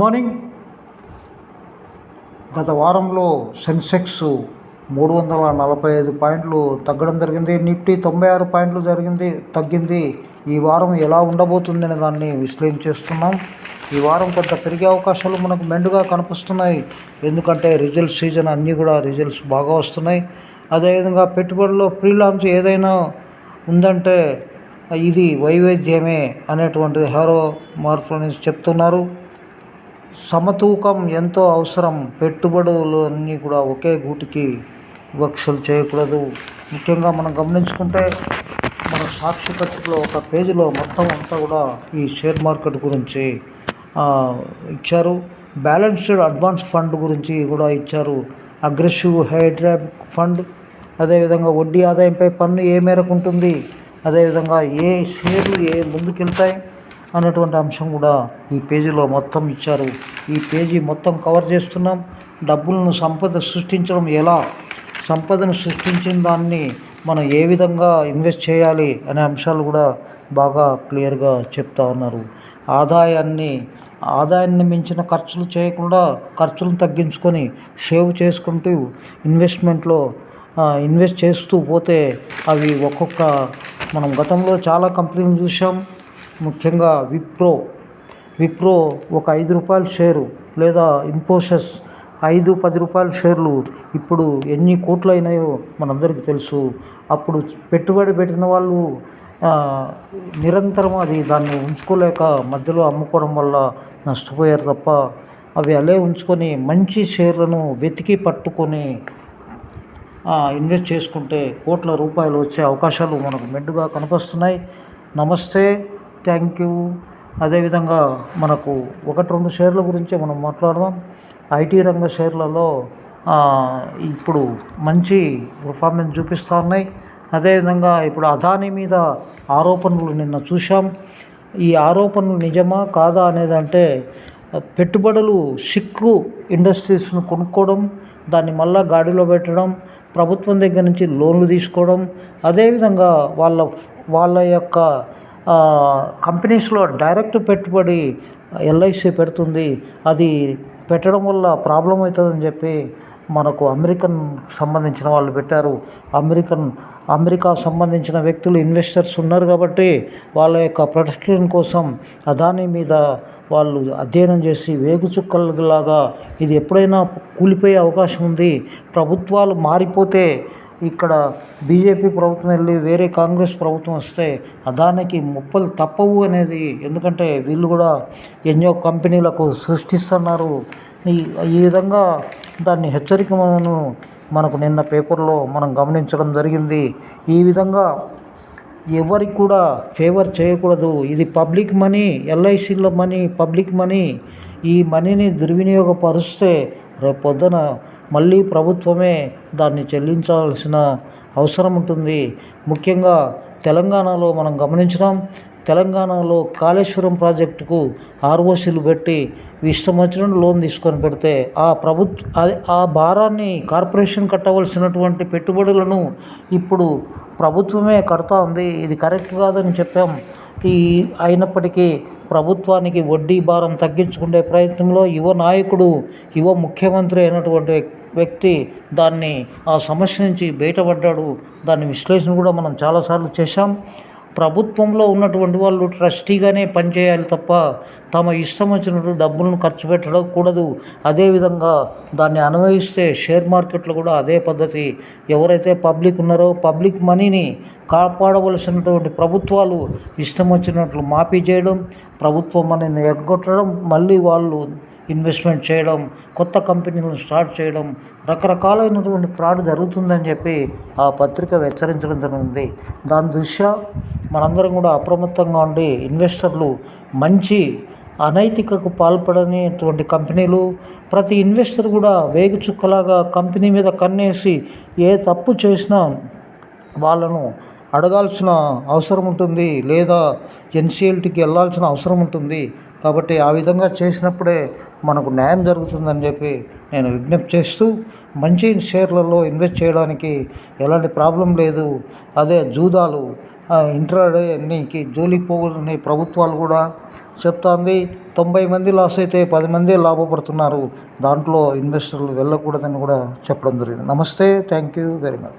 Morning గత వారంలో సెన్సెక్స్ మూడు వందల నలభై ఐదు పాయింట్లు తగ్గడం జరిగింది. నిఫ్టీ తొంభై ఆరు పాయింట్లు జరిగింది తగ్గింది. ఈ వారం ఎలా ఉండబోతుందనే దాన్ని విశ్లేషిస్తున్నాం ఈ వారం కొంత పెరిగే అవకాశాలు మనకు మెండుగా కనిపిస్తున్నాయి. ఎందుకంటే రిజల్ట్స్ సీజన్ అన్నీ కూడా రిజల్ట్స్ బాగా వస్తున్నాయి. అదేవిధంగా పెట్టుబడుల్లో ఫ్రీలాన్స్ ఏదైనా ఉందంటే ఇది వైవిధ్యమే అనేటువంటిది హెరో మార్పు చెప్తున్నారు. సమతూకం ఎంతో అవసరం. పెట్టుబడులు అన్నీ కూడా ఒకే గూటికి వివక్షలు చేయకూడదు. ముఖ్యంగా మనం గమనించుకుంటే మన సాక్షి పత్రికలో ఒక పేజీలో మొత్తం అంతా కూడా ఈ షేర్ మార్కెట్ గురించి ఇచ్చారు. బ్యాలెన్స్డ్ అడ్వాన్స్ ఫండ్ గురించి కూడా ఇచ్చారు. అగ్రెసివ్ హైడ్రాప్ ఫండ్ అదేవిధంగా వడ్డీ ఆదాయంపై పన్ను ఏ మేరకు ఉంటుంది అదేవిధంగా ఏ షేర్లు ఏ ముందుకెళ్తాయి అనేటువంటి అంశం కూడా ఈ పేజీలో మొత్తం ఇచ్చారు. ఈ పేజీ మొత్తం కవర్ చేస్తున్నాం. డబ్బులను సంపద సృష్టించడం ఎలా? సంపదను సృష్టించిన దాన్ని మనం ఏ విధంగా ఇన్వెస్ట్ చేయాలి అనే అంశాలు కూడా బాగా క్లియర్గా చెప్తా ఉన్నారు. ఆదాయాన్ని ఆదాయాన్ని మించిన ఖర్చులు చేయకుండా ఖర్చులను తగ్గించుకొని సేవ్ చేసుకుంటూ ఇన్వెస్ట్మెంట్లో ఇన్వెస్ట్ చేస్తూ పోతే అవి ఒక్కొక్క మనం గతంలో చాలా కంపెనీలు చూసాం ముఖ్యంగా విప్రో. విప్రో ఒక ఐదు రూపాయల షేరు లేదా ఇన్ఫోసిస్ ఐదు పది రూపాయల షేర్లు ఇప్పుడు ఎన్ని కోట్లు అయినాయో మనందరికీ తెలుసు. అప్పుడు పెట్టుబడి పెట్టిన వాళ్ళు నిరంతరం అది దాన్ని ఉంచుకోలేక మధ్యలో అమ్ముకోవడం వల్ల నష్టపోయారు తప్ప అవి అలే ఉంచుకొని మంచి షేర్లను వెతికి పట్టుకొని ఇన్వెస్ట్ చేసుకుంటే కోట్ల రూపాయలు వచ్చే అవకాశాలు మనకు మెండుగా కనిపిస్తున్నాయి. నమస్తే. Thank you. అదేవిధంగా మనకు ఒకటి రెండు షేర్ల గురించి మనం మాట్లాడదాం. ఐటీ రంగ షేర్లలో ఇప్పుడు మంచి పర్ఫార్మెన్స్ చూపిస్తూ ఉన్నాయి అదేవిధంగా ఇప్పుడు అదానీ మీద ఆరోపణలు నిన్న చూసాం ఈ ఆరోపణలు నిజమా కాదా అనేదంటే పెట్టుబడులు సిక్కు ఇండస్ట్రీస్ను కొనుక్కోవడం దాన్ని మళ్ళా గాడిలో పెట్టడం ప్రభుత్వం దగ్గర నుంచి లోన్లు తీసుకోవడం అదేవిధంగా వాళ్ళ వాళ్ళ యొక్క కంపెనీస్లో డైరెక్ట్ పెట్టుబడి ఎల్ఐసి పెడుతుంది. అది పెట్టడం వల్ల ప్రాబ్లం అవుతుందని చెప్పి మనకు అమెరికన్ సంబంధించిన వాళ్ళు పెట్టారు. అమెరికన్ అమెరికా సంబంధించిన వ్యక్తులు ఇన్వెస్టర్స్ ఉన్నారు కాబట్టి వాళ్ళ యొక్క ప్రొటెక్షన్ కోసం దాని మీద వాళ్ళు అధ్యయనం చేసి వేగుచుక్కలలాగా ఇది ఎప్పుడైనా కూలిపోయే అవకాశం ఉంది. ప్రభుత్వాలు మారిపోతే ఇక్కడ బీజేపీ ప్రభుత్వం వెళ్ళి వేరే కాంగ్రెస్ ప్రభుత్వం వస్తే దానికి ముప్పలు తప్పవు అనేది. ఎందుకంటే వీళ్ళు కూడా ఎన్నో కంపెనీలకు సృష్టిస్తున్నారు. ఈ ఈ విధంగా దాన్ని హెచ్చరిక మనకు నిన్న పేపర్లో మనం గమనించడం జరిగింది. ఈ విధంగా ఎవరికి కూడా ఫేవర్ చేయకూడదు. ఇది పబ్లిక్ మనీ ఎల్ఐసిలో మనీ పబ్లిక్ మనీ. ఈ మనీని దుర్వినియోగపరుస్తే రేపు పొద్దున మళ్ళీ ప్రభుత్వమే దాన్ని చెల్లించాల్సిన అవసరం ఉంటుంది. ముఖ్యంగా తెలంగాణలో మనం గమనించినాం. తెలంగాణలో కాళేశ్వరం ప్రాజెక్టుకు ఆర్ఓసీలు పెట్టి ఇష్టం వచ్చినట్టు లోన్ తీసుకొని పెడితే ఆ ప్రభుత్వ అది ఆ భారాన్ని కార్పొరేషన్ కట్టవలసినటువంటి పెట్టుబడులను ఇప్పుడు ప్రభుత్వమే కడతా ఉంది. ఇది కరెక్ట్ కాదని చెప్పాం. ఈ అయినప్పటికీ ప్రభుత్వానికి వడ్డీ భారం తగ్గించుకునే ప్రయత్నంలో యువ నాయకుడు యువ ముఖ్యమంత్రి అయినటువంటి వ్యక్తి దాన్ని ఆ సమస్య నుంచి బయటపడ్డాడు. దాని విశ్లేషణ కూడా మనం చాలాసార్లు చేశాం. ప్రభుత్వంలో ఉన్నటువంటి వాళ్ళు ట్రస్టీగానే పనిచేయాలి తప్ప తమ ఇష్టం వచ్చినట్టు డబ్బులను ఖర్చు పెట్టడం కూడదు అదేవిధంగా దాన్ని అన్వయిస్తే షేర్ మార్కెట్లో కూడా అదే పద్ధతి. ఎవరైతే పబ్లిక్ ఉన్నారో పబ్లిక్ మనీని కాపాడవలసినటువంటి ప్రభుత్వాలు ఇష్టం వచ్చినట్లు మాఫీ చేయడం ప్రభుత్వం మనీని ఎగ్గొట్టడం మళ్ళీ వాళ్ళు ఇన్వెస్ట్మెంట్ చేయడం కొత్త కంపెనీలను స్టార్ట్ చేయడం రకరకాలైనటువంటి ఫ్రాడ్ జరుగుతుందని చెప్పి ఆ పత్రిక హెచ్చరించడం జరిగింది. దాని దృష్ట్యా మనందరం కూడా అప్రమత్తంగా ఉండి ఇన్వెస్టర్లు మంచి అనైతికకు పాల్పడనేటువంటి కంపెనీలు ప్రతి ఇన్వెస్టర్ కూడా వేగు చుక్కలాగా కంపెనీ మీద కన్నేసి ఏ తప్పు చేసినా వాళ్ళను అడగాల్సిన అవసరం ఉంటుంది లేదా ఎన్సిఎల్టీకి వెళ్ళాల్సిన అవసరం ఉంటుంది. కాబట్టి ఆ విధంగా చేసినప్పుడే మనకు న్యాయం జరుగుతుందని చెప్పి నేను విజ్ఞప్తి చేస్తూ మంచి షేర్లలో ఇన్వెస్ట్ చేయడానికి ఎలాంటి ప్రాబ్లం లేదు. అదే జూదాలు ఇంట్రాడే నీకు జోలికి పోగొని ప్రభుత్వాలు కూడా చెప్తాంది. తొంభై మంది లాస్ అయితే పది మంది లాభపడుతున్నారు. దాంట్లో ఇన్వెస్టర్లు వెళ్ళకూడదని కూడా చెప్పడం జరిగింది. నమస్తే థ్యాంక్ యూ వెరీ మచ్.